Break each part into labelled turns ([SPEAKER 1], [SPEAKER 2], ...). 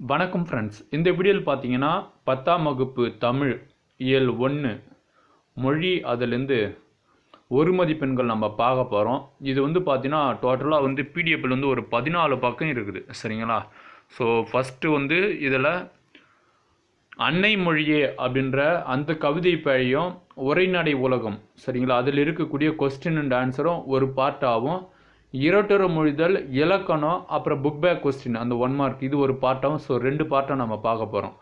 [SPEAKER 1] வணக்கம் ஃப்ரெண்ட்ஸ் இந்த வீடியோவில் பார்த்தீங்கன்னா பத்தாம் வகுப்பு தமிழ் இயல் ஒன்று மொழி அதுலேருந்து ஒரு மதிப்பெண்கள் நம்ம பார்க்க போகிறோம் இது வந்து பார்த்தீங்கன்னா டோட்டலாக வந்து பிடிஎஃப்ல வந்து ஒரு பதினாலு பக்கம் இருக்குது. சரிங்களா? ஸோ ஃபஸ்ட்டு வந்து இதில் அன்னை மொழியே அப்படின்ற அந்த கவிதை பழையும் உரைநடை உலகம். சரிங்களா? அதில் இருக்கக்கூடிய கொஸ்டின் அண்ட் ஆன்சரும் ஒரு பார்ட்டாகவும் இரட்டுற மொழிதல் இலக்கணம் அப்புறம் புக் பேக் கொஸ்டின் அந்த ஒன் மார்க் இது ஒரு பார்ட்டாகவும் ஸோ ரெண்டு பார்ட்டாக நம்ம பார்க்க போகிறோம்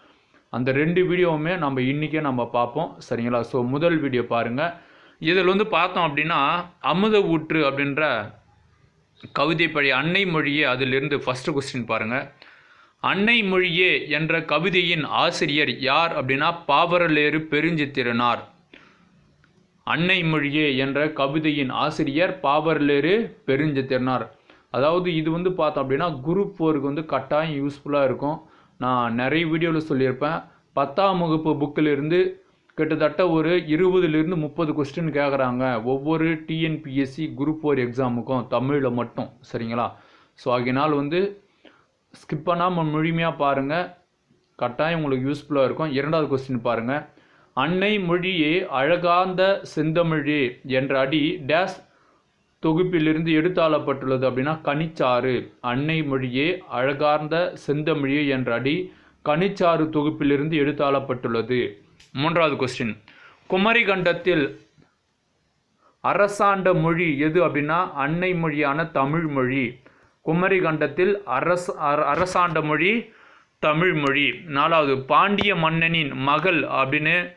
[SPEAKER 1] அந்த ரெண்டு வீடியோவுமே நம்ம இன்றைக்கே நம்ம பார்ப்போம். சரிங்களா? ஸோ முதல் வீடியோ பாருங்கள் இதில் வந்து பார்த்தோம் அப்படின்னா அமுத ஊற்று அப்படின்ற கவிதை பழைய அன்னை மொழியே அதிலிருந்து ஃபஸ்ட்டு கொஸ்டின் பாருங்கள் அன்னை மொழியே என்ற கவிதையின் ஆசிரியர் யார் அப்படின்னா பாவரலேறு பெருஞ்சித்திரனார். அன்னை மொழியே என்ற கவிதையின் ஆசிரியர் பாவரலேறு பெருஞ்சத்திரனார் அதாவது இது வந்து பார்த்தோம் அப்படின்னா குரூப் ஃபோருக்கு வந்து கட்டாயம் யூஸ்ஃபுல்லாக இருக்கும். நான் நிறைய வீடியோவில் சொல்லியிருப்பேன். பத்தாம் வகுப்பு புக்கில் இருந்து கிட்டத்தட்ட ஒரு இருபதுலேருந்து முப்பது கொஸ்டின் கேட்குறாங்க ஒவ்வொரு டிஎன்பிஎஸ்சி குரூப் ஃபோர் எக்ஸாமுக்கும் தமிழில் மட்டும் சரிங்களா? ஸோ ஆகினால் வந்து ஸ்கிப் பண்ணாமல் முழுமையாக பாருங்கள் கட்டாயம் உங்களுக்கு யூஸ்ஃபுல்லாக இருக்கும். இரண்டாவது கொஸ்டின் பாருங்கள் அன்னை மொழியே அழகார்ந்த செந்தமிழே என்ற அடி டேஸ் தொகுப்பிலிருந்து எடுத்தாளப்பட்டுள்ளது அப்படின்னா கனிச்சாறு. அன்னை மொழியே அழகார்ந்த செந்தமிழே என்ற அடி கனிச்சாறு தொகுப்பிலிருந்து எடுத்தாளப்பட்டுள்ளது. மூன்றாவது கொஸ்டின் குமரி கண்டத்தில் அரசாண்ட மொழி எது அப்படின்னா அன்னை மொழியான தமிழ் மொழி. குமரி கண்டத்தில் அரச அர- அரசாண்ட மொழி தமிழ் மொழி. நாலாவது பாண்டிய மன்னனின் மகள் அப்படின்னு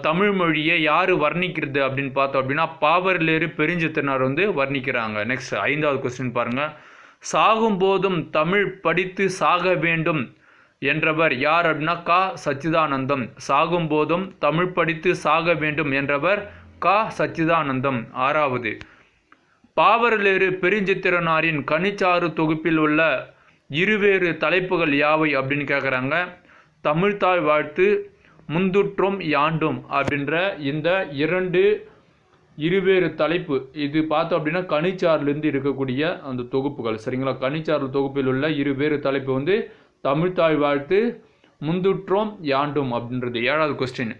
[SPEAKER 1] தமிழ் மொழியை யார் வர்ணிக்கிறது அப்படின்னு பார்த்தோம் அப்படின்னா பாவர்லேரு பெருஞ்சித்தனார் வந்து வர்ணிக்கிறாங்க. நெக்ஸ்ட் ஐந்தாவது கொஸ்டின் பாருங்கள் சாகும்போதும் தமிழ் படித்து சாக வேண்டும் என்றவர் யார் அப்படின்னா கா. சச்சிதானந்தம். சாகும்போதும் தமிழ் படித்து சாக வேண்டும் என்றவர் கா. சச்சிதானந்தம். ஆறாவது. பாவரலேறு பெருஞ்சித்திரனாரின் கனிச்சாறு தொகுப்பில் உள்ள இருவேறு தலைப்புகள் யாவை? அப்படின்னு கேட்குறாங்க தமிழ்தாய் வாழ்த்து முந்துற்றும் யாண்டும் அப்படின்ற இந்த இரண்டு இருவேறு தலைப்பு. இது பார்த்தோம் அப்படின்னா கனிச்சாறுலேருந்து இருக்கக்கூடிய அந்த தொகுப்புகள். சரிங்களா? கனிச்சார் தொகுப்பில் உள்ள இருவேறு தலைப்பு வந்து தமிழ்தாய் வாழ்த்து முந்துற்றோம் யாண்டும் அப்படின்றது. ஏழாவது கொஸ்டின்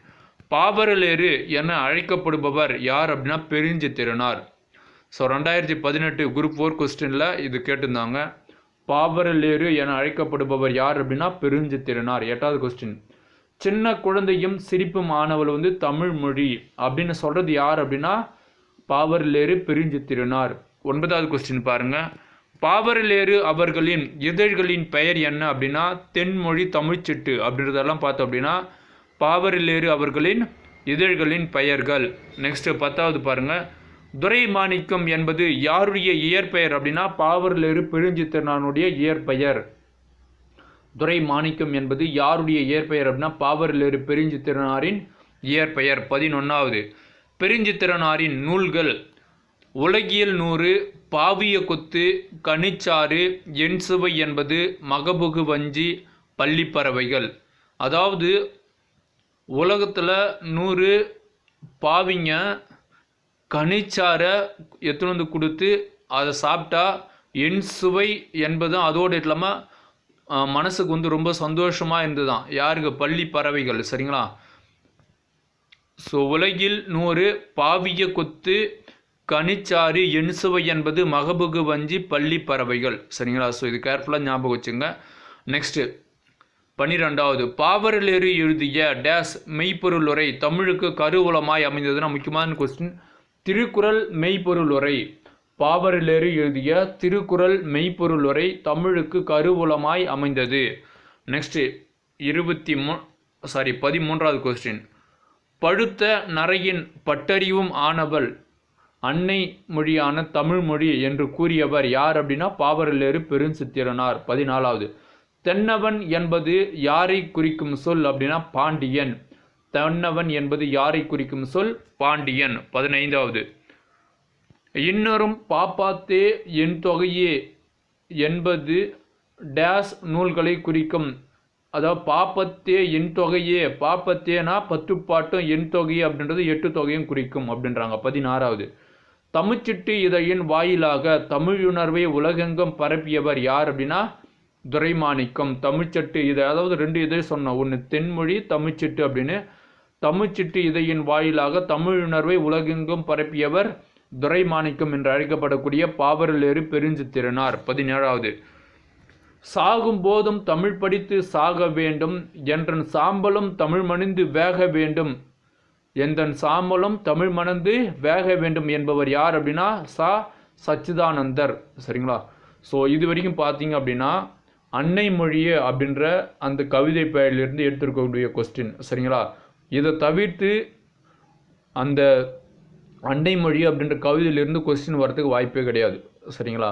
[SPEAKER 1] பாவரலேறு என அழைக்கப்படுபவர் யார் அப்படின்னா பெருஞ்சித்திரனார். ஸோ ரெண்டாயிரத்தி பதினெட்டு குரூப் ஃபோர் கொஸ்டினில் இது கேட்டிருந்தாங்க. பாவரலேறு என அழைக்கப்படுபவர் யார் அப்படின்னா பெருஞ்சித்திரனார். எட்டாவது கொஸ்டின் சின்ன குழந்தையும் சிரிப்பும் ஆனவள் வந்து தமிழ் மொழி அப்படின்னு சொல்கிறது யார் அப்படின்னா பாவரிலேறு பிரிஞ்சு திருநார் ஒன்பதாவது கொஸ்டின் பாருங்கள் பாவரலேறு அவர்களின் இதழ்களின் பெயர் என்ன அப்படின்னா தென்மொழி தமிழ்ச்சிட்டு அப்படின்றதெல்லாம் பார்த்தோம் அப்படின்னா பாவரலேறு அவர்களின் இதழ்களின் பெயர்கள். நெக்ஸ்ட்டு பத்தாவது பாருங்கள் துரை மாணிக்கம் என்பது யாருடைய இயற்பெயர் அப்படின்னா பாவரலேறு பெருஞ்சித்திரனானுடைய இயற்பெயர். துரை மாணிக்கம் என்பது யாருடைய இயற்பெயர் அப்படின்னா பாவரலேறு திறனாரின் இயற்பெயர். பதினொன்றாவது பெருஞ்சித்திரனாரின் நூல்கள் உலகியல் நூறு பாவிய கொத்து கனிச்சாறு எண் சுவை என்பது மகபுகு வஞ்சி பள்ளிப்பறவைகள். அதாவது உலகத்தில் நூறு பாவிங்க கனிச்சாரை எடுத்துன்னு வந்து கொடுத்து அதை சாப்பிட்டா எண் சுவை என்பதும் அதோடு இல்லாமல் மனசுக்கு வந்து ரொம்ப சந்தோஷமாக இருந்ததுதான். யாருக்கு? பள்ளி பறவைகள் சரிங்களா? ஸோ உலகில் நூறு பாவிய கொத்து கனிச்சாறு எண்சுவை என்பது மகபுகு வஞ்சி பள்ளி பறவைகள் சரிங்களா? ஸோ இது கேர்ஃபுல்லாக ஞாபகம் வச்சுங்க. நெக்ஸ்ட்டு பன்னிரெண்டாவது பாவரலேறு எழுதிய டேஸ் மெய்ப்பொருள் உரை தமிழுக்கு கருவூலமாய் அமைந்ததுன்னா முக்கியமான கொஸ்டின் திருக்குறள் மெய்ப்பொருள் உரை. பாவரலேறு எழுதிய திருக்குறள் மெய்ப்பொருள் உரை தமிழுக்கு கருவூலமாய் அமைந்தது. நெக்ஸ்ட்டு இருபத்தி மூ சாரி பதிமூன்றாவது கொஸ்டின் பழுத்த நரையின் பட்டறிவும் ஆனவள் அன்னை மொழியான தமிழ் மொழி என்று கூறியவர் யார் அப்படின்னா பாபரிலேறு பெருஞ்சித்திரனார். பதினாலாவது தென்னவன் என்பது யாரை குறிக்கும் சொல் அப்படின்னா பாண்டியன். தென்னவன் என்பது யாரை குறிக்கும் சொல்? பாண்டியன். பதினைந்தாவது இன்னொரும் பாப்பாத்தே என் தொகையே என்பது டேஸ் நூல்களை குறிக்கும். அதாவது பாப்பத்தே என் தொகையே பாப்பத்தேனா பத்து பாட்டும் என் தொகையே அப்படின்றது எட்டு தொகையும் குறிக்கும் அப்படின்றாங்க. பதினாறாவது தமிழ்ச்சிட்டு இதழின் வாயிலாக தமிழுணர்வை உலகெங்கும் பரப்பியவர் யார் அப்படின்னா துரைமாணிக்கம். தமிழ்ச்சட்டு இதை அதாவது ரெண்டு இதை சொன்னோம். ஒன்று தென்மொழி தமிழ்ச்சிட்டு அப்படின்னு. தமிழ்ச்சிட்டு இதையின் வாயிலாக தமிழுணர்வை உலகெங்கும் பரப்பியவர் துரைமாணிக்கம் என்று அழைக்கப்படக்கூடிய பாவரலேறு பெருஞ்சித்திரனார். பதினேழாவது. சாகும் போதும் தமிழ் படித்து சாக வேண்டும். என்றன் சாம்பலும் தமிழ் மணிந்து வேக வேண்டும். எந்தன் சாம்பலும் தமிழ் மணந்து வேக வேண்டும் என்பவர் யார் அப்படின்னா சா. சச்சிதானந்தர். சரிங்களா? ஸோ இது வரைக்கும் பார்த்தீங்க அப்படின்னா அன்னை மொழியே அப்படின்ற அந்த கவிதை பெயரிலிருந்து எடுத்திருக்கக்கூடிய கொஸ்டின் சரிங்களா? இதை தவிர்த்து அந்த அண்டை மொழி அப்படின்ற கவிதையிலிருந்து கொஸ்டின் வரதுக்கு வாய்ப்பே கிடையாது. சரிங்களா?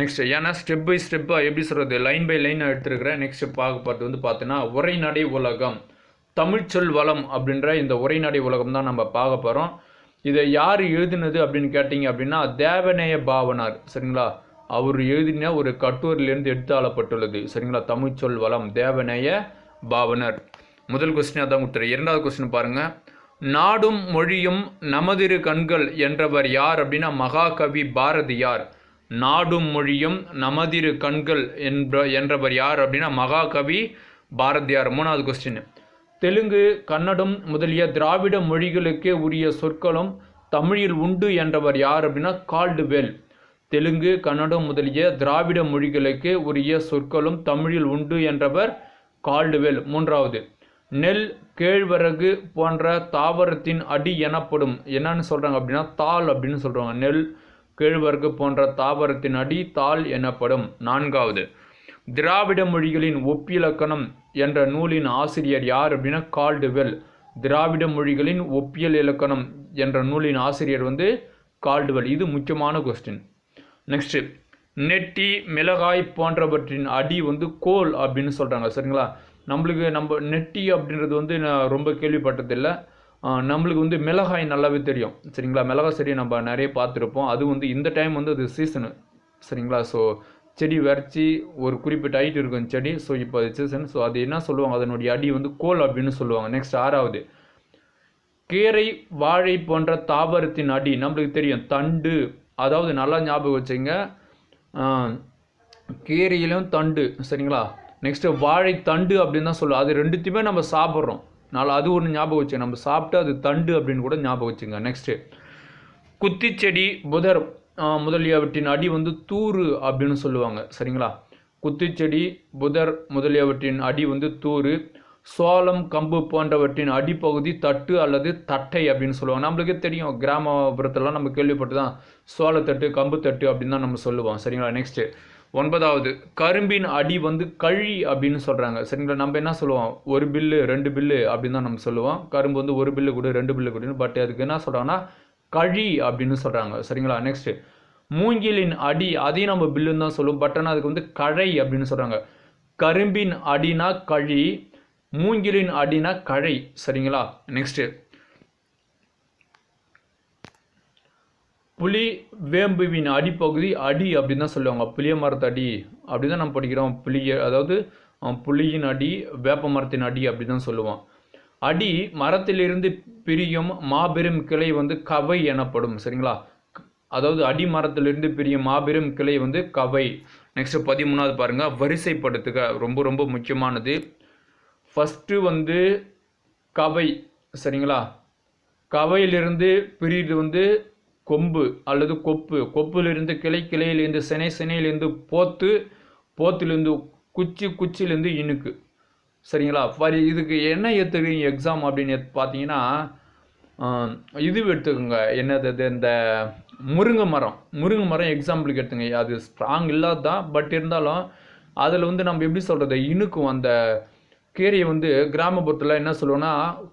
[SPEAKER 1] நெக்ஸ்ட் ஏன்னா ஸ்டெப் பை ஸ்டெப்பாக எப்படி சொல்கிறது லைன் பை லைன் எடுத்துருக்கிறேன். நெக்ஸ்ட் பார்க்க பார்த்து வந்து பார்த்தீங்கன்னா உரைநடை உலகம் தமிழ்ச்சொல் வளம் அப்படின்ற இந்த உரைநடை உலகம் தான் நம்ம பார்க்க போகிறோம் இதை யார் எழுதினது அப்படின்னு கேட்டிங்க அப்படின்னா தேவநேய பாவனார். சரிங்களா? அவர் எழுதின ஒரு கட்டுரையிலேருந்து எடுத்து ஆளப்பட்டுள்ளது சரிங்களா தமிழ்ச்சொல் வளம் தேவநேய பாவனர். முதல் கொஸ்டின் அதான் கொடுத்துரு இரண்டாவது கொஸ்டின் பாருங்கள் நாடும் மொழியும் நமதிரு கண்கள் என்றவர் யார் அப்படின்னா மகாகவி பாரதியார். நாடும் மொழியும் நமதிரு கண்கள் என்ற என்றவர் யார் அப்படின்னா மகாகவி பாரதியார். மூணாவது கொஸ்டின் தெலுங்கு கன்னடம் முதலிய திராவிட மொழிகளுக்கே உரிய சொற்களும் தமிழில் உண்டு என்றவர் யார் அப்படின்னா கால்டுவெல். தெலுங்கு கன்னடம் முதலிய திராவிட மொழிகளுக்கு உரிய சொற்களும் தமிழில் உண்டு என்றவர் கால்டுவெல். மூன்றாவது நெல் கேழ்வரகு போன்ற தாவரத்தின் அடி எனப்படும். என்னன்னு சொல்கிறாங்க அப்படின்னா தாள் அப்படின்னு சொல்கிறாங்க நெல் கேழ்வரகு போன்ற தாவரத்தின் அடி தாள் எனப்படும். நான்காவது திராவிட மொழிகளின் ஒப்பிலக்கணம் என்ற நூலின் ஆசிரியர் யார் அப்படின்னா கால்டுவெல். திராவிட மொழிகளின் ஒப்பியல் இலக்கணம் என்ற நூலின் ஆசிரியர் வந்து கால்டுவெல். இது முக்கியமான கொஸ்டின் நெக்ஸ்ட்டு நெட்டி மிளகாய் போன்றவற்றின் அடி வந்து கோல் அப்படின்னு சொல்கிறாங்க சரிங்களா? நம்மளுக்கு நம்ம நெட்டி அப்படின்றது வந்து நான் ரொம்ப கேள்விப்பட்டதில்லை. நம்மளுக்கு வந்து மிளகாய் நல்லாவே தெரியும். சரிங்களா? மிளகாய் செடி நம்ம நிறைய பார்த்துருப்போம். அது வந்து இந்த டைம் வந்து அது சீசனு சரிங்களா? ஸோ செடி வரைச்சி ஒரு குறிப்பிட்ட ஹைட் இருக்கும் செடி. ஸோ இப்போ அது சீசன் ஸோ அது என்ன சொல்லுவாங்க? அதனுடைய அடி வந்து கோல் அப்படின்னு சொல்லுவாங்க. நெக்ஸ்ட் ஆறாவது. கீரை வாழை போன்ற தாவரத்தின் அடி நம்மளுக்கு தெரியும். தண்டு. அதாவது நல்லா ஞாபகம் வச்சுங்க. கீரையிலும் தண்டு. சரிங்களா? நெக்ஸ்ட்டு வாழைத்தண்டு அப்படின்னு தான் சொல்லுவோம் அது ரெண்டுத்தையுமே நம்ம சாப்பிட்றோம். நாலு அது ஒன்று ஞாபகம் வச்சுங்க. நம்ம சாப்பிட்டு அது தண்டு அப்படின்னு கூட ஞாபகம் வச்சுங்க. நெக்ஸ்ட்டு குத்திச்செடி புதர் முதலியவற்றின் அடி வந்து தூறு அப்படின்னு சொல்லுவாங்க. சரிங்களா? குத்திச்செடி புதர் முதலியவற்றின் அடி வந்து தூறு. சோளம் கம்பு போன்றவற்றின் அடிப்பகுதி தட்டு அல்லது தட்டை அப்படின்னு சொல்லுவாங்க. நம்மளுக்கே தெரியும். கிராமப்புறத்துலலாம் நம்ம கேள்விப்பட்டு தான் சோளத்தட்டு கம்பு தட்டு அப்படின்னு தான் நம்ம சொல்லுவோம். சரிங்களா? நெக்ஸ்ட்டு ஒன்பதாவது கரும்பின் அடி வந்து கழி அப்படின்னு சொல்கிறாங்க சரிங்களா? நம்ம என்ன சொல்லுவோம்? ஒரு பில்லு ரெண்டு பில்லு அப்படின்னு தான் நம்ம சொல்லுவோம். கரும்பு வந்து ஒரு பில்லு கொடு ரெண்டு பில்லு கொடுன்னு. பட் அதுக்கு என்ன சொல்கிறாங்கன்னா கழி அப்படின்னு சொல்கிறாங்க சரிங்களா? நெக்ஸ்ட்டு மூங்கிலின் அடி அதையும் நம்ம பில்லுன்னு தான் சொல்லுவோம். பட் ஆனால் அதுக்கு வந்து கழை அப்படின்னு சொல்கிறாங்க கரும்பின் அடினா கழி மூங்கிலின் அடினா கழை. சரிங்களா? நெக்ஸ்ட்டு புலி வேம்புவின் அடிப்பகுதி அடி அப்படின்னு தான் சொல்லுவாங்க. புளிய மரத்து அடி அப்படி தான் நம்ம படிக்கிறோம். புளிய அதாவது புளியின் அடி வேப்ப மரத்தின் அடி அப்படி தான் சொல்லுவோம். அடி மரத்திலிருந்து பிரியும் மாபெரும் கிளை வந்து கவை எனப்படும். சரிங்களா? அதாவது அடி மரத்திலிருந்து பிரியும் மாபெரும் கிளை வந்து கவை. நெக்ஸ்ட் பதிமூணாவது பாருங்கள் வரிசைப்படுத்துக. ரொம்ப ரொம்ப முக்கியமானது. ஃபஸ்ட்டு வந்து கவை. சரிங்களா? கவையிலிருந்து பிரியுது வந்து கொம்பு அல்லது கொப்பு. கொப்பிலிருந்து கிளை கிளையிலேருந்து சினை சினையிலேருந்து போத்து போத்திலிருந்து குச்சி குச்சிலேருந்து இனுக்கு சரிங்களா? ஃபார் இதுக்கு என்ன எடுத்துக்கிறீங்க? எக்ஸாம் அப்படின்னு பார்த்தீங்கன்னா இது எடுத்துக்கோங்க. என்னது இந்த முருங்கை மரம். முருங்கை மரம் எக்ஸாம்பிளுக்கு எடுத்துங்க. அது ஸ்ட்ராங் இல்லாத தான் பட் இருந்தாலும் அதில் வந்து நம்ம எப்படி சொல்கிறது இனுக்கும் அந்த கீரையை வந்து கிராமப்புறத்தில் என்ன சொல்லுவோன்னா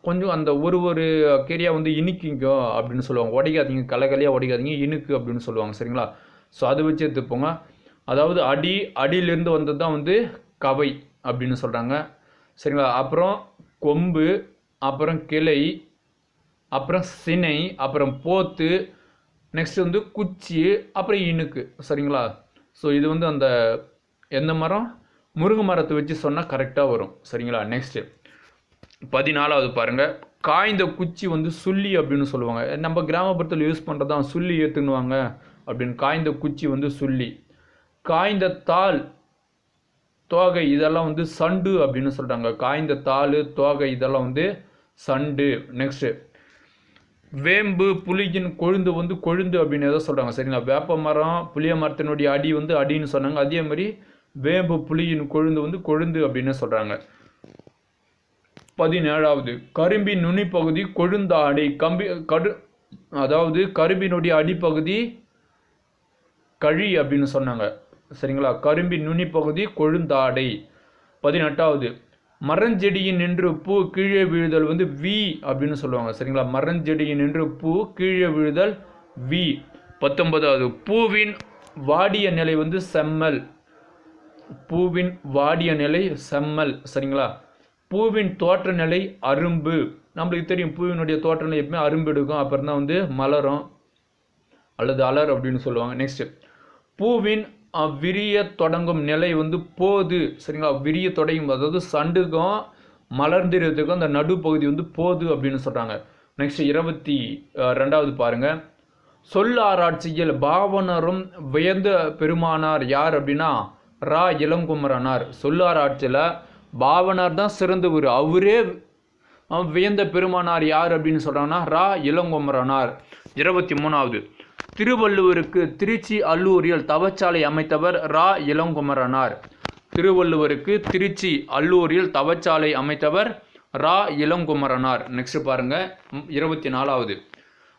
[SPEAKER 1] கொஞ்சம் அந்த ஒரு ஒரு கீரையாக வந்து இனிக்குங்க அப்படின்னு சொல்லுவாங்க. உடைக்காதீங்க கலகலையாக உடைக்காதீங்க இனுக்கு அப்படின்னு சொல்லுவாங்க சரிங்களா? ஸோ அதை வச்சு எடுத்துப்போங்க. அதாவது அடி அடியிலேருந்து வந்தது தான் வந்து கவை அப்படின்னு சொல்கிறாங்க சரிங்களா? அப்புறம் கொம்பு அப்புறம் கிளை அப்புறம் சினை அப்புறம் போத்து நெக்ஸ்ட் வந்து குச்சி அப்புறம் இனுக்கு சரிங்களா? ஸோ இது வந்து அந்த எந்த மரம்? முருங்கை மரத்தை வச்சு சொன்னால் கரெக்டாக வரும். சரிங்களா? நெக்ஸ்ட்டு பதினாலாவது பாருங்கள் காய்ந்த குச்சி வந்து சுள்ளி அப்படின்னு சொல்லுவாங்க. நம்ம கிராமப்புறத்தில் யூஸ் பண்ணுறது தான் சுள்ளி ஏற்றுனுவாங்க அப்படின்னு காய்ந்த குச்சி வந்து சுள்ளி. காய்ந்த தாள் தோகை இதெல்லாம் வந்து சண்டு அப்படின்னு சொல்கிறாங்க காய்ந்த தாள் தோகை இதெல்லாம் வந்து சண்டு. நெக்ஸ்ட்டு வேம்பு புளியின் கொழுந்து வந்து கொழுந்து அப்படின்னு ஏதோ சொல்கிறாங்க சரிங்களா? வேப்ப மரம் புளிய மரத்தினுடைய அடி வந்து அடின்னு சொன்னாங்க. அதே மாதிரி வேம்பு புலியின் கொழுந்து வந்து கொழுந்து அப்படின்னு சொல்கிறாங்க பதினேழாவது கரும்பின் நுனிப்பகுதி கொழுந்தாடை கம்பி கடு அதாவது கரும்பினுடைய அடிப்பகுதி கழி அப்படின்னு சொன்னாங்க. சரிங்களா? கரும்பின் நுனிப்பகுதி கொழுந்தாடை பதினெட்டாவது மரஞ்செடியின் நின்று பூ கீழே விழுதல் வந்து வி அப்படின்னு சொல்லுவாங்க. சரிங்களா? மரஞ்செடியின் நின்று பூ கீழே விழுதல் வி. பத்தொன்பதாவது பூவின் வாடிய நிலை வந்து செம்மல். பூவின் வாடிய நிலை செம்மல் சரிங்களா? பூவின் தோற்ற நிலை அரும்பு. நம்மளுக்கு தெரியும் பூவினுடைய தோற்ற நிலை எப்பவுமே அரும்பு எடுக்கும். அப்புறம் தான் வந்து மலரும் அல்லது அலர் அப்படின்னு சொல்லுவாங்க. நெக்ஸ்ட் பூவின் விரிய தொடங்கும் நிலை வந்து போது சரிங்களா? விரிய தொடங்கும் அதாவது சண்டுக்கும் மலர்ந்திரத்துக்கும் அந்த நடுப்பகுதி வந்து போது அப்படின்னு சொல்கிறாங்க நெக்ஸ்ட் இருபத்தி ரெண்டாவது பாருங்கள் சொல் ஆராய்ச்சியில் பாவனரும் வியந்த பெருமானார் யார் அப்படின்னா ரா இளங்குமரனார். சொல்லார் ஆட்சியில் பாவனார் தான் சிறந்தவர் அவரே வியந்த பெருமானார் யார் அப்படின்னு சொல்கிறாங்கன்னா ரா இளங்குமரனார். இருபத்தி மூணாவது. திருவள்ளுவருக்கு திருச்சி அல்லூரில் தவச்சாலை அமைத்தவர் ரா இளங்குமரனார். திருவள்ளுவருக்கு திருச்சி அல்லூரில் தவச்சாலை அமைத்தவர் ரா இளங்குமரனார். நெக்ஸ்ட் பாருங்கள் இருபத்தி நாலாவது.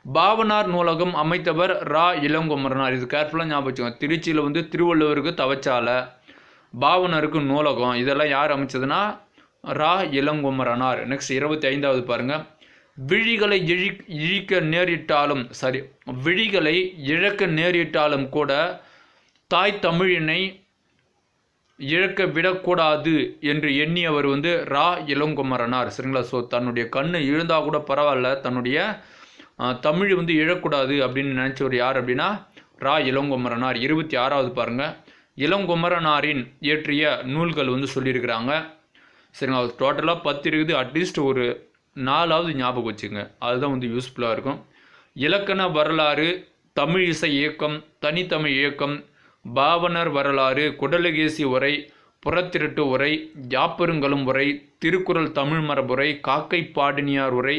[SPEAKER 1] பாவனார் நூலகம் அமைத்தவர் ரா. இளங்குமரனார். இது கேர்ஃபுல்லாக ஞாபகம் வச்சுக்கோங்க. திருச்சியில் வந்து திருவள்ளுவருக்கு தவச்சாலை பாவனருக்கு நூலகம். இதெல்லாம் யார் அமைச்சதுன்னா ரா. இளங்குமரனார். நெக்ஸ்ட் இருபத்தி ஐந்தாவது பாருங்கள் விழிகளை இழி இழிக்க நேரிட்டாலும் சரி விழிகளை இழக்க நேரிட்டாலும் கூட தாய் தமிழினை இழக்க விடக்கூடாது என்று எண்ணியவர் வந்து ரா. இளங்குமரனார். சரிங்களா? ஸோ தன்னுடைய கண்ணு இழுந்தால் கூட பரவாயில்ல. தன்னுடைய தமிழ் வந்து இழக்கூடாது அப்படின்னு நினச்சவர் யார் அப்படின்னா ரா. இளங்குமரனார். இருபத்தி ஆறாவது பாருங்கள் இளங்குமரனாரின் இயற்றிய நூல்கள் வந்து சொல்லியிருக்கிறாங்க. அது டோட்டலாக பத்து இருக்குது. அட்லீஸ்ட் ஒரு நாலாவது ஞாபகம் வச்சுங்க. அதுதான் வந்து யூஸ்ஃபுல்லாக இருக்கும். இலக்கண வரலாறு தமிழ் இசை இயக்கம் தனித்தமிழ் இயக்கம் பாவனர் வரலாறு குடலகேசி உரை புறத்திருட்டு உரை யாப்பெருங்கலும் உரை திருக்குறள் தமிழ் மரபுரை காக்கை பாடினியார் உரை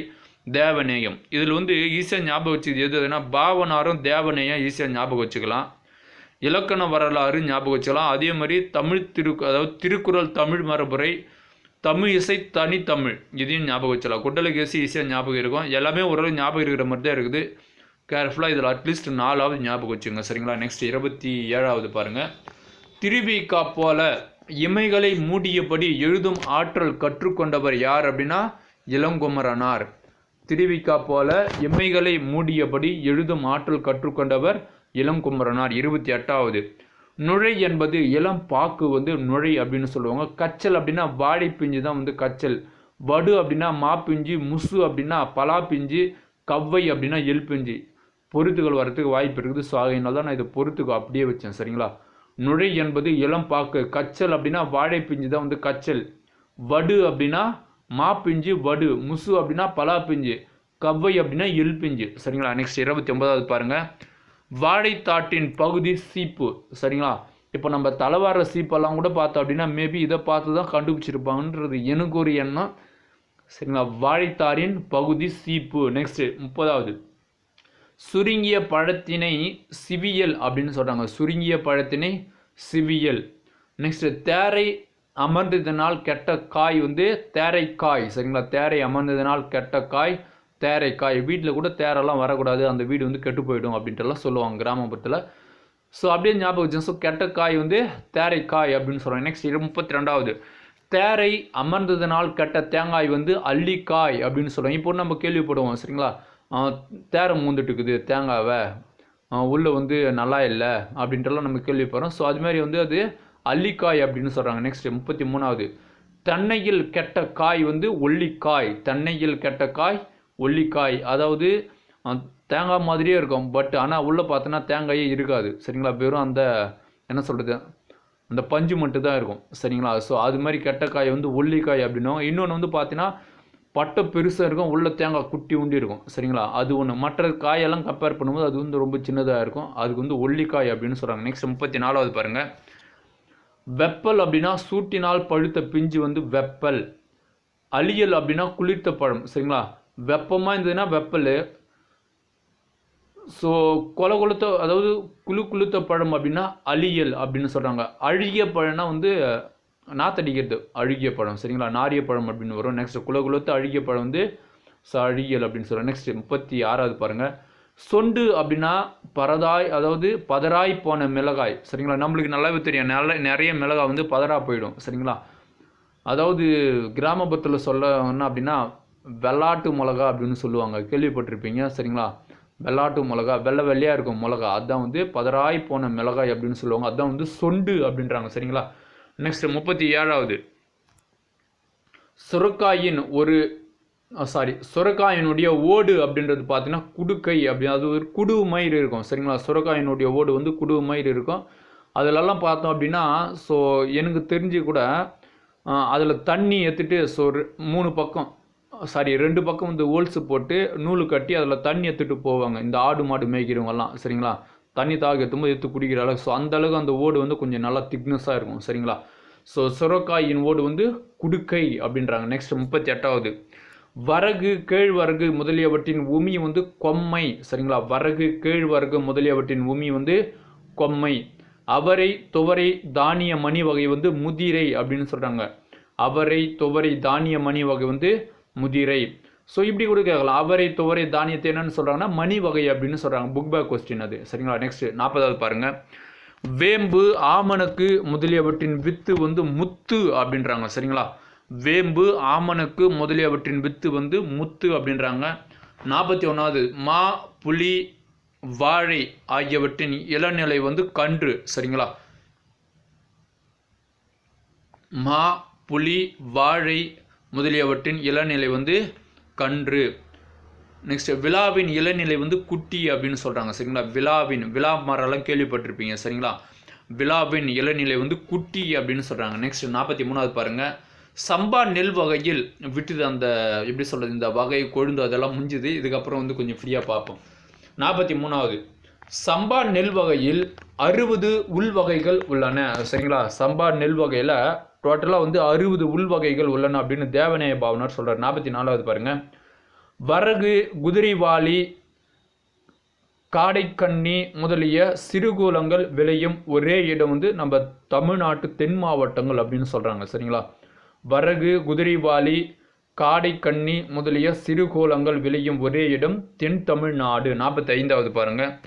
[SPEAKER 1] தேவநேயம். இதில் வந்து ஈஸியாக ஞாபகம் வச்சுது எது எதுனா பாவனாரும் தேவநேயம் ஈஸியாக ஞாபகம் வச்சுக்கலாம். இலக்கண வரலாறு ஞாபகம் வச்சுக்கலாம். அதே மாதிரி தமிழ் திரு அதாவது திருக்குறள் தமிழ் மரபுரை தமிழ் இசை தனித்தமிழ் இதையும் ஞாபகம் வச்சலாம் குண்டலகேசி ஈஸியாக ஞாபகம் இருக்கும். எல்லாமே ஓரளவு ஞாபகம் இருக்கிற மாதிரி தான் இருக்குது. கேர்ஃபுல்லாக இதில் அட்லீஸ்ட் நாலாவது ஞாபகம் வச்சுங்க சரிங்களா? நெக்ஸ்ட் இருபத்தி ஏழாவது பாருங்கள் திருவிக்கா போல இமைகளை மூடியபடி எழுதும் ஆற்றல் கற்றுக்கொண்டவர் யார் அப்படின்னா இளங்குமரனார். திருவிக்கா போல எம்மைகளை மூடியபடி எழுதும் ஆற்றல் கற்றுக்கொண்டவர் இளங்குமரனார் இருபத்தி எட்டாவது. நுழை என்பது இளம் பாக்கு வந்து நுழை அப்படின்னு சொல்லுவாங்க. கச்சல் அப்படின்னா வாழைப்பிஞ்சு தான் வந்து கச்சல். வடு அப்படின்னா மாப்பிஞ்சு முசு அப்படின்னா பலா பிஞ்சு கவ்வை அப்படின்னா எல் பிஞ்சு பொருத்துகள் வரத்துக்கு வாய்ப்பு இருக்குது. ஸோ அதனால தான் நான் இதை பொருத்துக்கு அப்படியே வச்சேன். சரிங்களா? நுழை என்பது இளம் பாக்கு. கச்சல் அப்படின்னா வாழைப்பிஞ்சு தான் வந்து கச்சல். வடு அப்படின்னா மா பிஞ்சு வடு முசு அப்படின்னா பலா பிஞ்சு கவ்வை அப்படின்னா எல் பிஞ்சு. சரிங்களா? நெக்ஸ்ட் இருபத்தி ஒன்பதாவது பாருங்கள் வாழைத்தாட்டின் பகுதி சீப்பு. சரிங்களா? இப்போ நம்ம தலைவார சீப்பெல்லாம் கூட பார்த்தோம் அப்படின்னா மேபி இதை பார்த்து தான் கண்டுபிடிச்சிருப்பாங்கன்றது எனக்கு ஒரு எண்ணம். சரிங்களா? வாழைத்தாரின் பகுதி சீப்பு. நெக்ஸ்ட்டு முப்பதாவது. சுருங்கிய பழத்தினை சிவியல் அப்படின்னு சொல்கிறாங்க சுருங்கிய பழத்தினை சிவியல். நெக்ஸ்ட்டு தேரை அமர்ந்ததினால் கெட்ட காய் வந்து தேரைக்காய் சரிங்களா? தேரை அமர்ந்ததினால் கெட்ட காய் தேரைக்காய். வீட்டில் கூட தேரெல்லாம் வரக்கூடாது. அந்த வீடு வந்து கெட்டு போயிடும் அப்படின்ட்டுலாம் சொல்லுவாங்க கிராமப்புறத்தில். ஸோ அப்படியே ஞாபகம் வச்சு ஸோ கெட்ட காய் வந்து தேரைக்காய் அப்படின்னு சொல்கிறாங்க நெக்ஸ்ட் இது முப்பத்தி ரெண்டாவது தேரை அமர்ந்ததினால் கெட்ட தேங்காய் வந்து அள்ளிக்காய் அப்படின்னு சொல்லுவாங்க இப்போ நம்ம கேள்விப்படுவோம் சரிங்களா? தேரை மூந்துட்டு இருக்குது தேங்காவை உள்ளே வந்து நல்லா இல்லை அப்படின்ட்டுலாம் நம்ம கேள்விப்படுறோம். ஸோ அதுமாரி வந்து அது அல்லிக்காய் அப்படின்னு சொல்கிறாங்க நெக்ஸ்ட் முப்பத்தி மூணாவது. தென்னையில் கெட்ட காய் வந்து ஒல்லிக்காய். தென்னையில் கெட்ட காய் ஒல்லிக்காய். அதாவது தேங்காய் மாதிரியே இருக்கும். பட் ஆனால் உள்ளே பார்த்தோன்னா தேங்காயே இருக்காது. சரிங்களா? வெறும் அந்த என்ன சொல்கிறது அந்த பஞ்சு மட்டும் தான் இருக்கும். சரிங்களா? ஸோ அது மாதிரி கெட்ட காய் வந்து ஒல்லிக்காய் அப்படின்னும் இன்னொன்று வந்து பார்த்தீங்கன்னா பட்டை பெருசாக இருக்கும். உள்ளே தேங்காய் குட்டி உண்டி இருக்கும். சரிங்களா? அது ஒன்று மற்ற காயெல்லாம் கம்பேர் பண்ணும்போது அது வந்து ரொம்ப சின்னதாக இருக்கும். அதுக்கு வந்து ஒல்லிக்காய் அப்படின்னு சொல்கிறாங்க நெக்ஸ்ட் முப்பத்தி நாலாவது பாருங்கள் வெப்பல் அப்படின்னா சூட்டினால் பழுத்த பிஞ்சு வந்து வெப்பல். அழியல் அப்படின்னா குளிர்த்த பழம் சரிங்களா? வெப்பமாக இருந்ததுன்னா வெப்பல். ஸோ கொல கொளுத்த அதாவது குழு குளுத்த பழம் அப்படின்னா அழியல் அப்படின்னு சொல்கிறாங்க அழுகிய பழம்னா வந்து நாத்தடிக்கிறது அழுகிய பழம் சரிங்களா? நாரிய பழம் அப்படின்னு வரும். நெக்ஸ்ட் குல குலத்த அழுகிய பழம் வந்து ச அழுகியல் அப்படின்னு சொல்கிறோம் நெக்ஸ்ட் முப்பத்தி ஆறாவது பாருங்கள் சொண்டு அப்படின்னா பரதாய் அதாவது பதராய் போன மிளகாய். சரிங்களா? நம்மளுக்கு நல்லாவே தெரியும். நல்ல நிறைய மிளகாய் வந்து பதறா போயிடும். சரிங்களா? அதாவது கிராமப்புறத்தில் சொல்லணும் அப்படின்னா வெள்ளாட்டு மிளகா அப்படின்னு சொல்லுவாங்க. கேள்விப்பட்டிருப்பீங்க? சரிங்களா? வெள்ளாட்டு மிளகா வெள்ளை வெள்ளையாக இருக்கும் மிளகா. அதான் வந்து பதராய் போன மிளகாய் அப்படின்னு சொல்லுவாங்க. அதுதான் வந்து சொண்டு அப்படின்றாங்க. சரிங்களா? நெக்ஸ்ட் முப்பத்தி ஏழாவது. சுரக்காயின் ஒரு சாரி சுரக்காயினுடைய ஓடு அப்படின்றது பார்த்தீங்கன்னா குடுக்கை அப்படி. அது ஒரு குடுவு மயிர் இருக்கும். சரிங்களா? சுரக்காயினுடைய ஓடு வந்து குடுவு மயிர் இருக்கும். அதிலெல்லாம் பார்த்தோம் அப்படின்னா ஸோ எனக்கு தெரிஞ்சு கூட அதில் தண்ணி எடுத்துட்டு ஸோ மூணு பக்கம் சாரி ரெண்டு பக்கம் வந்து ஓல்ஸு போட்டு நூல் கட்டி அதில் தண்ணி எடுத்துகிட்டு போவாங்க. இந்த ஆடு மாடு மேய்க்கிறவங்கெல்லாம் சரிங்களா? தண்ணி தாக ஏற்றும்போது எடுத்து குடிக்கிற அளவு ஸோ அந்த அளவுக்கு அந்த ஓடு வந்து கொஞ்சம் நல்லா திக்னஸாக இருக்கும். சரிங்களா? ஸோ சுரக்காயின் ஓடு வந்து குடுக்கை அப்படின்றாங்க. நெக்ஸ்ட் முப்பத்தி எட்டாவது. வரகு கேழ்வரகு முதலியவற்றின் உமி வந்து கொம்மை. சரிங்களா? வரகு கேழ்வரகு முதலியவற்றின் உமி வந்து கொம்மை. அவரை துவரை தானிய மணி வகை வந்து முதிரை அப்படின்னு சொல்கிறாங்க அவரை துவரை தானிய மணி வகை வந்து முதிரை. ஸோ இப்படி கூட கேட்கலாம். அவரை துவரை தானியத்தை என்னன்னு சொல்கிறாங்கன்னா மணி வகை அப்படின்னு சொல்கிறாங்க புக் பேக் கொஸ்டின் அது. சரிங்களா? நெக்ஸ்ட் நாற்பதாவது பாருங்கள் வேம்பு ஆமணக்கு முதலியவற்றின் வித்து வந்து முத்து அப்படின்றாங்க. சரிங்களா? வேம்பு ஆமணக்கு முதலியவற்றின் வித்து வந்து முத்து அப்படின்றாங்க. நாற்பத்தி ஒன்றாவது மா புலி வாழை ஆகியவற்றின் இளநிலை வந்து கன்று சரிங்களா? மா புலி வாழை முதலியவற்றின் இளநிலை வந்து கன்று. நெக்ஸ்ட் விழாவின் இளநிலை வந்து குட்டி அப்படின்னு சொல்கிறாங்க சரிங்களா? விழாவின் விழா மரம்லாம் கேள்விப்பட்டிருப்பீங்க சரிங்களா? விழாவின் இளநிலை வந்து குட்டி அப்படின்னு சொல்கிறாங்க நெக்ஸ்ட் நாற்பத்தி மூணாவது பாருங்கள் சம்பா நெல் வகையில் விட்டுது அந்த எப்படி சொல்கிறது இந்த வகை கொழுந்து அதெல்லாம் முடிஞ்சுது இதுக்கப்புறம் வந்து கொஞ்சம் ஃப்ரீயாக பார்ப்போம். நாற்பத்தி மூணாவது சம்பா நெல் வகையில் அறுபது உள் வகைகள் உள்ளன. சரிங்களா? சம்பா நெல் வகையில் டோட்டலாக வந்து அறுபது உள் வகைகள் உள்ளன அப்படின்னு தேவநேய பாவனர் சொல்கிறார் நாற்பத்தி நாலாவது பாருங்கள் வரகு குதிரைவாளி காடைக்கண்ணி முதலிய சிறுகூலங்கள் விளையும் ஒரே இடம் வந்து நம்ம தமிழ்நாட்டு தென் மாவட்டங்கள் அப்படின்னு சொல்கிறாங்க சரிங்களா? வரகு குதிரைவாலி காடைக்கண்ணி முதலிய சிறுகோளங்கள் விளையும் ஒரே இடம் தென் தமிழ்நாடு நாற்பத்தி ஐந்தாவது பாருங்கள்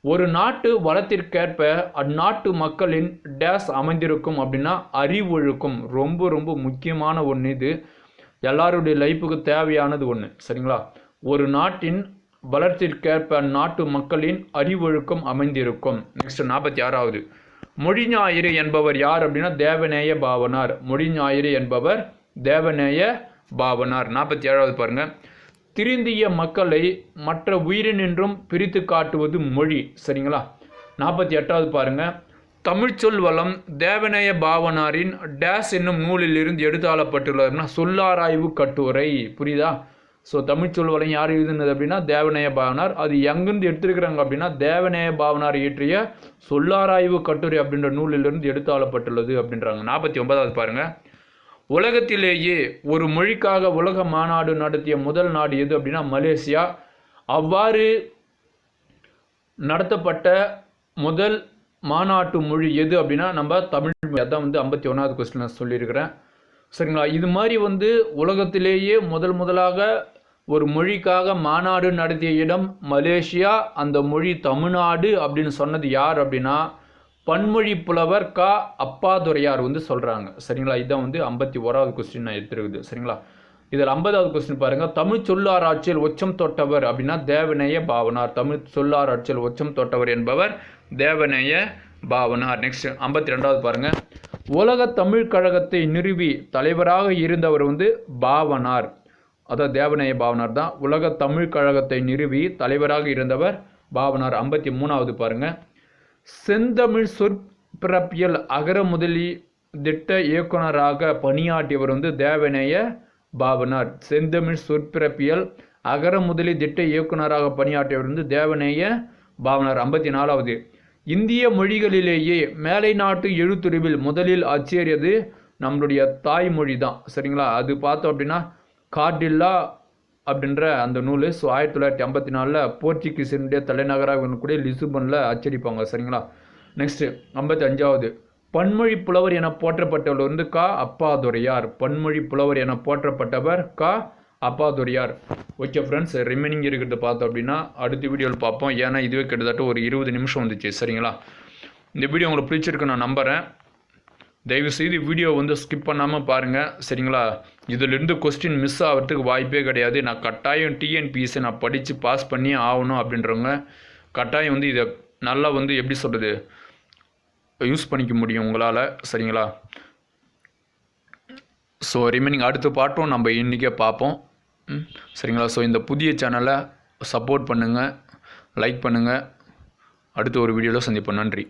[SPEAKER 1] ஒரு நாட்டு வளத்திற்கேற்ப அந்நாட்டு மக்களின் டேஸ் அமைந்திருக்கும் அப்படின்னா அறிவொழுக்கம் ரொம்ப ரொம்ப முக்கியமான ஒன்று இது. எல்லாருடைய லைஃபுக்கு தேவையானது ஒன்று சரிங்களா? ஒரு நாட்டின் வளர்ச்சிக்கேற்ப அந்நாட்டு மக்களின் அறிவொழுக்கம் அமைந்திருக்கும். நெக்ஸ்ட் நாற்பத்தி ஆறாவது. மொழிஞாயிறு என்பவர் யார் அப்படின்னா தேவநேய பாவனார். மொழிஞாயிறு என்பவர் தேவநேய பாவனார். நாற்பத்தி ஏழாவது பாருங்க. திருந்திய மக்களை மற்ற உயிரினின்றும் பிரித்து காட்டுவது மொழி. சரிங்களா? நாற்பத்தி எட்டாவது பாருங்க. தமிழ்ச்சொல் வளம் தேவநேய பாவனாரின் டேஸ் என்னும் நூலில் இருந்து எடுத்தாளப்பட்டுள்ளதுன்னா சொல்லாராய்வு கட்டுரை புரியுதா? ஸோ தமிழ்ச்சொல் வளம் யார் எழுதுனது அப்படின்னா தேவநேய பாவனார். அது எங்கேருந்து எடுத்திருக்கிறாங்க அப்படின்னா தேவநேய பாவனார் இயற்றிய சொல்லாராய்வு கட்டுரை அப்படின்ற நூலிலிருந்து எடுத்தாளப்பட்டுள்ளது அப்படின்றாங்க. நாற்பத்தி ஒன்பதாவது பாருங்கள் உலகத்திலேயே ஒரு மொழிக்காக உலக மாநாடு நடத்திய முதல் நாடு எது அப்படின்னா மலேசியா. அவ்வாறு நடத்தப்பட்ட முதல் மாநாட்டு மொழி எது அப்படின்னா நம்ம தமிழ் மொழி. அதான் வந்து ஐம்பத்தி ஒன்றாவது கொஸ்டின் சொல்லியிருக்கிறேன். சரிங்களா? இது மாதிரி வந்து உலகத்திலேயே முதல் முதலாக ஒரு மொழிக்காக மாநாடு நடத்திய இடம் மலேசியா அந்த மொழி தமிழ்நாடு அப்படின்னு சொன்னது யார் அப்படின்னா பன்மொழி புலவர் கா. அப்பாதுரையார் வந்து சொல்கிறாங்க சரிங்களா? இதான் வந்து ஐம்பத்தி ஓராவது கொஸ்டின் நான் எடுத்துருக்குது. சரிங்களா? இதில் ஐம்பதாவது கொஸ்டின் பாருங்கள் தமிழ் சொல்லாராய்ச்சியில் உச்சம் தொட்டவர் அப்படின்னா தேவநேய பாவனார் தமிழ் சொல்லாராய்ச்சியில் உச்சம் தொட்டவர் என்பவர் தேவநேய பாவனார். நெக்ஸ்ட் ஐம்பத்தி ரெண்டாவது பாருங்கள் உலக தமிழ் கழகத்தை நிறுவி தலைவராக இருந்தவர் வந்து பாவனார் அதாவது தேவநேய பாவனார் தான். உலக தமிழ் கழகத்தை நிறுவி தலைவராக இருந்தவர் பாவனார் ஐம்பத்தி மூணாவது பாருங்கள் செந்தமிழ் சொற்பிறப்பியல் அகர முதலி திட்ட இயக்குனராக பணியாற்றியவர் வந்து தேவநேய பாவனார். செந்தமிழ் சொற்பிறப்பியல் அகர முதலி திட்ட இயக்குனராக பணியாற்றியவர் வந்து தேவநேய பாவனார் ஐம்பத்தி நாலாவது இந்திய மொழிகளிலேயே மேலை நாட்டு எழுத்துருவில் முதலில் அச்சேறியது நம்மளுடைய தாய்மொழி தான் சரிங்களா? அது பார்த்தோம் அப்படின்னா கார்டில்லா அப்படின்ற அந்த நூல் ஸோ ஆயிரத்தி தொள்ளாயிரத்தி ஐம்பத்தி நாலில் போர்ச்சுகீஸினுடைய தலைநகராக இருக்கக்கூடிய லிசுபனில் அச்சடிப்பாங்க சரிங்களா? நெக்ஸ்ட்டு ஐம்பத்தி அஞ்சாவது. பன்மொழி புலவர் என போற்றப்பட்டவர் வந்து கா அப்பாதுரையார். பன்மொழி புலவர் என போற்றப்பட்டவர் கா அப்பாதுரையார். ஓகே ஃப்ரெண்ட்ஸ் ரிமைனிங் இருக்கிறது பார்த்தோம் அப்படின்னா அடுத்த வீடியோவில் பார்ப்போம். ஏன்னா இதுவே கிட்டத்தட்ட ஒரு இருபது நிமிஷம் வந்துச்சு சரிங்களா? இந்த வீடியோ உங்களுக்கு பிடிச்சிருக்கு நான் நம்புகிறேன் தயவுசெய்து வீடியோ வந்து ஸ்கிப் பண்ணாமல் பாருங்கள் சரிங்களா? இதிலிருந்து கொஸ்டின் மிஸ் ஆகிறதுக்கு வாய்ப்பே கிடையாது. நான் கட்டாயம் டிஎன்பிஎஸ்சி நான் படித்து பாஸ் பண்ணி ஆகணும் அப்படின்றவங்க கட்டாயம் வந்து இதை நல்லா வந்து எப்படி சொல்கிறது யூஸ் பண்ணிக்க முடியும் உங்களால். சரிங்களா? ஸோ ரிமைனிங் அடுத்த பாட்டும் நம்ம இன்றைக்கே பார்ப்போம். சரிங்களா? ஸோ இந்த புதிய சேனலை சப்போர்ட் பண்ணுங்கள் லைக் பண்ணுங்கள் அடுத்த ஒரு வீடியோவில் சந்திப்போம். நன்றி.